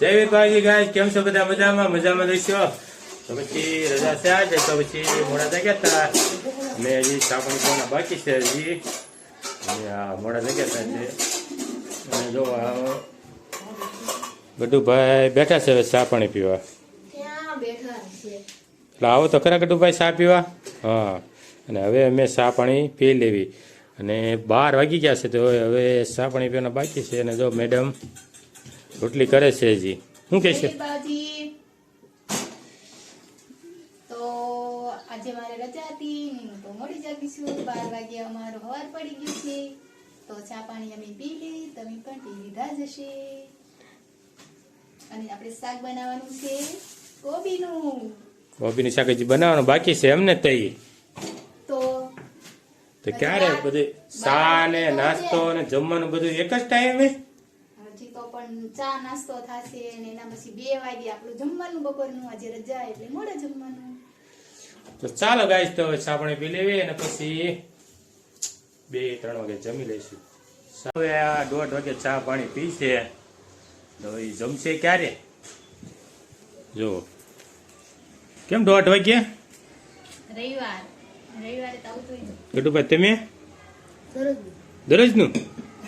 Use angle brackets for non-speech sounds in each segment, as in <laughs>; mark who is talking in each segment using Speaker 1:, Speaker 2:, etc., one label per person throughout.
Speaker 1: જય વિભાગી ગાય કેમ છો બધા મજામાં? મજામાં રહીશો તો પછી રજા છે આજે તો પછી મોડા જગ્યા હતા. મેં હજી સાપણ કોના બાકી છે હજી. મોડા જગ્યા હતા છે અને જો આ ગડુ ભાઈ બેઠા છે હવે ચા પાણી પીવા. એટલે આવો તો ખરા ગડુભાઈ ચા પીવા? હા. અને હવે અમે ચા પાણી પી લેવી. અને બાર વાગી ગયા છે તો હવે ચા પાણી પીવાના બાકી છે. અને જો મેડમ રોટલી કરે છે હજી. શું કહે છે?
Speaker 2: તો આજે મારે રજા હતી તો મોડી જાગી બાર વાગે અમારો હવાર પડી ગયું છે. તો ચા પાણી અમે પી લઈ તમે પણ પી લીધા જ હશે. અને આપણે શાક બનાવવાનું છે કોબીનું.
Speaker 1: કોબીનું શાક હજી બનાવવાનું બાકી છે એમને તઈ.
Speaker 2: તો
Speaker 1: તો ક્યારે બધું ચા ને નાસ્તો ને જમવાનું બધું એક જ ટાઈમે
Speaker 2: તો ચા નાસ્તો થશે અને એના પછી બે વાગે આપણું જમવાનું બપોરનું આજે રજા એટલે મોડે જમવાનું.
Speaker 1: તો ચાલો ગાઈસ તો હવે ચા પાણી પી લેવી અને પછી બે ત્રણ વાગે જમી લઈશું. હવે આ દોઢ વાગે ચા પાણી પીશે. તો એ જમશે ક્યારે? જો કેમ દોઢ વાગે?
Speaker 2: રવિવાર. રવિવારે તો આવતું.
Speaker 1: ગટુભાઈ તમે? દરરોજનું.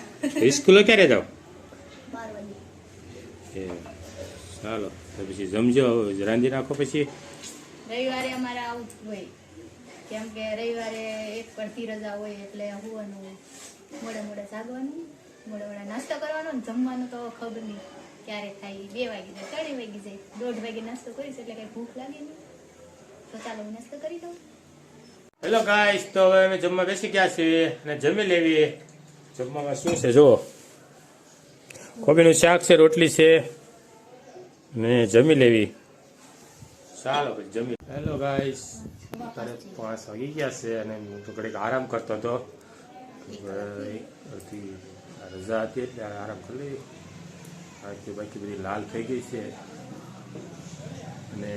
Speaker 1: <laughs> સ્કૂલે ક્યારે જાઓ? એ ચાલો તો પછી જમજો હવે રાંધી નાખો પછી.
Speaker 2: રવિવારે અમારે આવું જ હોય. કેમ કે રવિવારે એક પડતી રજા હોય એટલે હોવાનું મોડે મોડે જાગવાનું મોડે મોડે નાસ્તો કરવાનો ને જમવાનું તો ખબર નહીં ક્યારે થાય. બે વાગી જાય ત્રણ વાગી જાય. દોઢ વાગે નાસ્તો કરીશ એટલે કઈ ભૂખ લાગે નહીં. તો ચાલો હું નાસ્તો કરી દઉં.
Speaker 1: હેલો ગાઈસ તો હવે અમે જમવા બેસી ગયા છીએ અને જમી લેવી. જમવામાં શું છે જુઓ. કોબીનું શાક છે રોટલી છે. ને જમી લેવી. ચાલો ભાઈ જમી હેલો ગાઈસ. અત્યારે પાંચ વાગી ગયા છે અને હું તો ઘડીક આરામ કરતો હતો. ભાઈ અડધી રજા હતી એટલે આરામ કરી લેવી કે બાકી બધી લાલ થઈ ગઈ છે. અને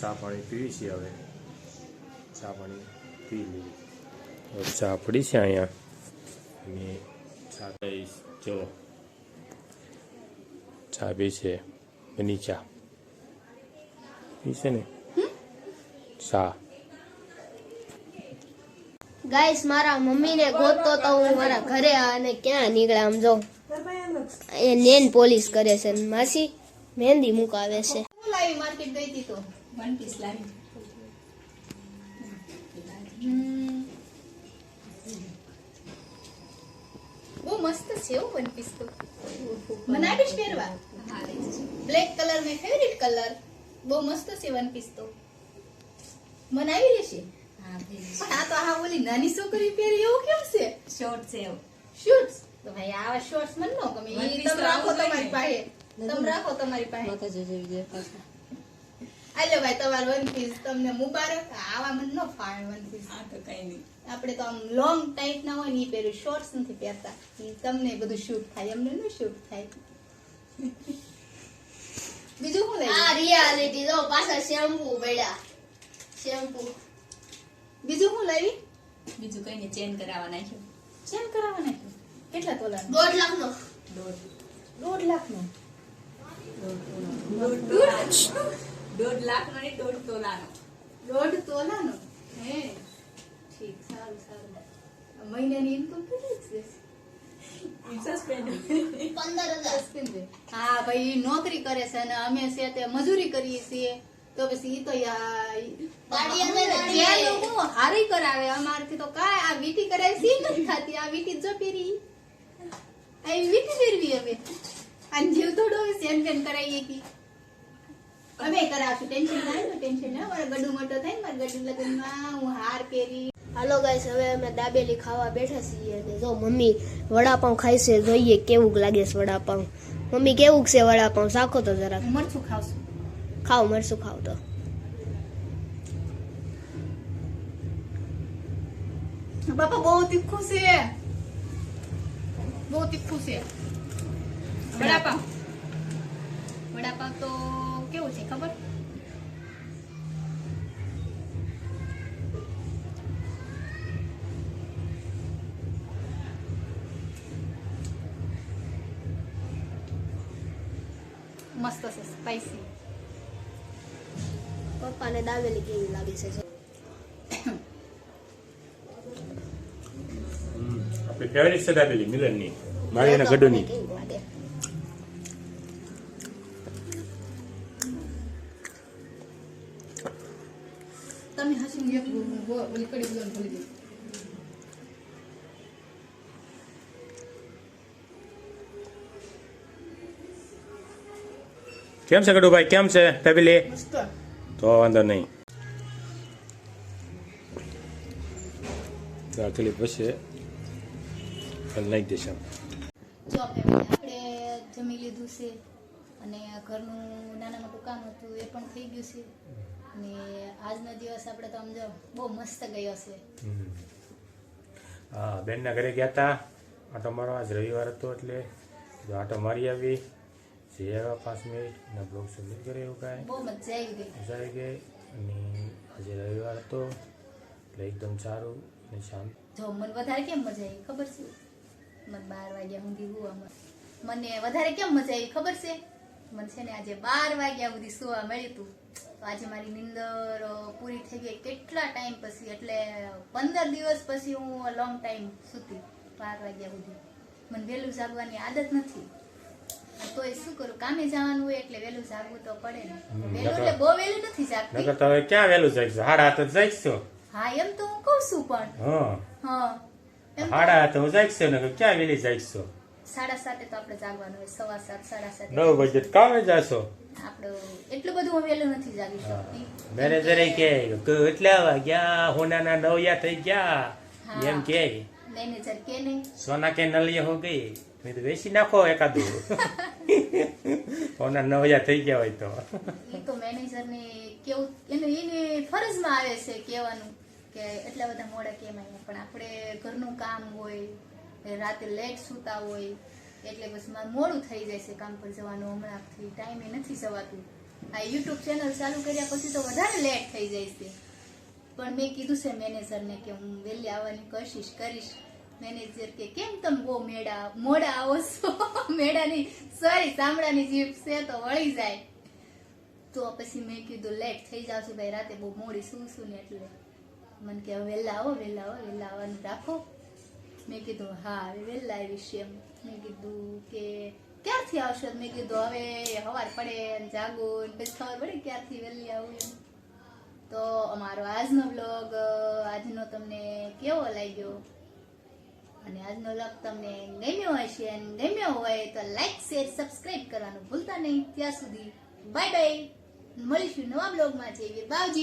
Speaker 1: ચા પાણી પીવી છે હવે. ચા પાણી પી લીધી. હવે ચા પડી છે અહીંયા. અને ચા જો. ચા છે બની ચા છે ને? ચા
Speaker 3: ગાઈસ મારા મમ્મીને ગોતતો તો હું મારા ઘરે અને ક્યાં નીકળ્યા આમ જો. એ નેન પોલીસ કરે છે ને માસી મહેંદી મુકાવે છે.
Speaker 2: હું લાવી માર્કેટ ગઈ હતી તો? વન પીસ લાવી બહુ મસ્ત છે હો વન પીસ તો. મને આપીશ પહેરવા? બ્લેક કલર મેં ફેવરિટ કલર બહુ મસ્ત છે વન પીસ તો. મને આવી રહેશે. પણ આ તો આ ઓલી નાની છોકરી પહેરી એવું કેમ છે?
Speaker 4: શોર્ટ છે એવું.
Speaker 2: શૂટ્સ તો ભાઈ આવા શોર્ટ્સ મને ન ગમે. તમે રાખો તમારી પાસે. તમે રાખો તમારી પાસે. આલો ભાઈ તમારો વન પીસ તમને મુબારક. આવા મને ન ફાવે વન પીસ
Speaker 4: આ તો કઈ નહીં.
Speaker 2: આપણે તો આમ લોંગ ટાઈપ ના હોય ને એ પહેર્યું શોર્ટ્સ નથી પહેરતા. તમને બધું શૂટ થાય. અમને ન શૂટ થાય. બીજું શું
Speaker 3: આ રિયાલિટી જો પાછા શેમ્પુ પડ્યા. શેમ્પુ.
Speaker 2: બીજું શું લાવી
Speaker 4: બીજું કઈ નહીં ચેન કરાવવા નાખ્યું.
Speaker 2: ચેન કરાવવા નાખ્યું? કેટલા તોલા
Speaker 3: દોઢ લાખ નો
Speaker 4: દોઢ.
Speaker 2: દોઢ લાખનું?
Speaker 4: દોઢ લાખ નો દોઢ તોલાનો.
Speaker 2: દોઢ તોલાનો? હે ઠીક સારું સારું. મહિનાની ઇન્કમ કેટલી છે? હા ભાઈ નોકરી કરે છે અને અમે છે તે મજૂરી કરીએ છીએ. તો પછી ઈ તો લોકો હારી કરાવે. અમારથી તો કાય આ વીટી કરાવે સી નથી ખાતી આ વીટી જો પહેરી આ વીટી ફેરવી અમે. અને જીવ થોડો સેન પેન કરાવીએ કી. અમે કરાવશું. ટેન્શન ના લો ટેન્શન ના મારા ગડુ મોટો થાય ને મારા ગડુ લગ્નમાં હું હાર પહેરી.
Speaker 3: હાલો ગાઈસ હવે અમે દાબેલી ખાવા બેઠા છીએ અને જો મમ્મી વડાપાઉં ખાય છે જોઈએ કેવું લાગે છે વડાપાઉં. મમ્મી કેવું છે વડાપાઉં? શાખો તો જરાક.
Speaker 2: હું મરચું ખાવશું.
Speaker 3: ખાવ મરશું ખાવ તો.
Speaker 2: બાપા બહુ તીખું છે. બહુ તીખું છે. વડાપાવ વડાપાવ તો કેવું છે ખબર? મસ્ત છે સ્પાઈસી
Speaker 3: પપ્પાને દાવેલી કેવી લાગે છે.
Speaker 1: આપણી ફેવરિટ છે દાબેલી મિલનની. મારી અને ગડુની
Speaker 2: તમે હસીને એક ઓલી કડી બોલવાનું ભૂલી ગઈ
Speaker 1: કેમ છે ગડુભાઈ કેમ છે
Speaker 3: ફેમિલી
Speaker 1: તો વાંધો નહીં. રાખેલી પછી નાખી
Speaker 2: આપણે જમી લીધું છે. અને ઘરનું નાના મોટું કામ હતું એ પણ થઈ ગયું છે. અને આજનો દિવસ આપણે તો સમજો બહુ મસ્ત ગયો છે.
Speaker 1: હા બેનના ઘરે ગયા હતા આટો મારવા આજ રવિવાર હતો એટલે આટો મારી આવી. જે આવ્યા પાંચ મિનિટ અને બ્લોગ સબમિટ કરે એવું કાંઈ.
Speaker 2: બહુ મજા આવી ગઈ.
Speaker 1: મજા આવી ગઈ. અને આજે રવિવાર હતો એટલે એકદમ સારું અને શાંત.
Speaker 2: જો મને વધારે કેમ મજા આવી ખબર છે? મને બાર વાગ્યા હું દીવું મને વધારે કેમ મજા આવી ખબર છે? મને છે ને આજે બાર વાગ્યા સુધી સુવા મળ્યું હતું તો આજે મારી નિંદર પૂરી થઈ ગઈ કેટલા ટાઈમ પછી? એટલે પંદર દિવસ પછી હું લોંગ ટાઈમ સૂતી બાર વાગ્યા સુધી. મને વહેલું જાગવાની આદત નથી. તો એ શું કરું? કામે જવાનું હોય એટલે વહેલું જાગવું તો પડે ને. વહેલું એટલે બહુ વહેલું નથી જાગતી.
Speaker 1: નકર તો હવે ક્યાં વહેલું જાગશો? હાડા જ જાગશો?
Speaker 2: હા એમ તો હું કહું છું પણ.
Speaker 1: હા.
Speaker 2: હા તો-
Speaker 1: હાડા હું જાગશો ને ક્યાં વહેલી જાગશો?
Speaker 2: સાડા સાતે તો આપણે જાગવાનું હોય સવા સાત સાડા સાત.
Speaker 1: નવ વાગે કામે જાશો?
Speaker 2: આપણે એટલું બધું વહેલું નથી જાગી શકતી.
Speaker 1: મેનેજરે કે એટલા વાગ્યા હોનાના નવયા થઈ ગયા. એમ કે
Speaker 2: મેનેજર કે નહીં.
Speaker 1: સોના કે નલિયા હો ગઈ? મેં તો વેચી નાખો એકાદું. <laughs> હોના નવયા થઈ ગયા હોય તો.
Speaker 2: એ તો મેનેજરને કેવું એનું એની ફરજમાં આવે છે કહેવાનું કે એટલા બધા મોડા કેમ આવ્યા પણ આપણે ઘરનું કામ હોય રાતે લેટ સૂતા હોય, એટલે બસ મારે મોડું થઈ જાય છે કામ પર જવાનું. હમણાંથી ટાઈમે નથી જવાતું. આ યુટ્યુબ ચેનલ ચાલુ કર્યા પછી તો વધારે લેટ થઈ જાય છે. પણ મેં કીધું છે મેનેજરને કે હું વહેલી આવવાની કોશિશ કરીશ. મેનેજર કે, કેમ તમે બહુ મેળા? મોડા આવો છો. <laughs> મેળાની સોરી ચામડાની જીપ છે તો વળી જાય. તો પછી મેં કીધું લેટ થઈ જાવ છું ભાઈ, રાતે બહુ મોડી શું શું ને એટલે. મને કે વહેલા આવો વહેલા આવો, વહેલા આવવાનું રાખો. મેં કીધું, હા, હવે વહેલા આવીશ એમ. મેં કીધું કે, ક્યારથી આવશે? મેં કીધું, હવે સવાર પડે જાગો પછી ખબર પડે ક્યારથી વહેલી આવું એમ. તો અમારો આજનો બ્લોગ આજનો તમને કેવો લાગ્યો? અને આજનો બ્લોગ તમને ગમ્યો હશે અને ગમ્યો હોય તો લાઈક શેર સબસ્ક્રાઈબ કરવાનું ભૂલતા નહીં. ત્યાં સુધી બાય બાય મળીશું નવા બ્લોગમાં જઈએ બાવજી.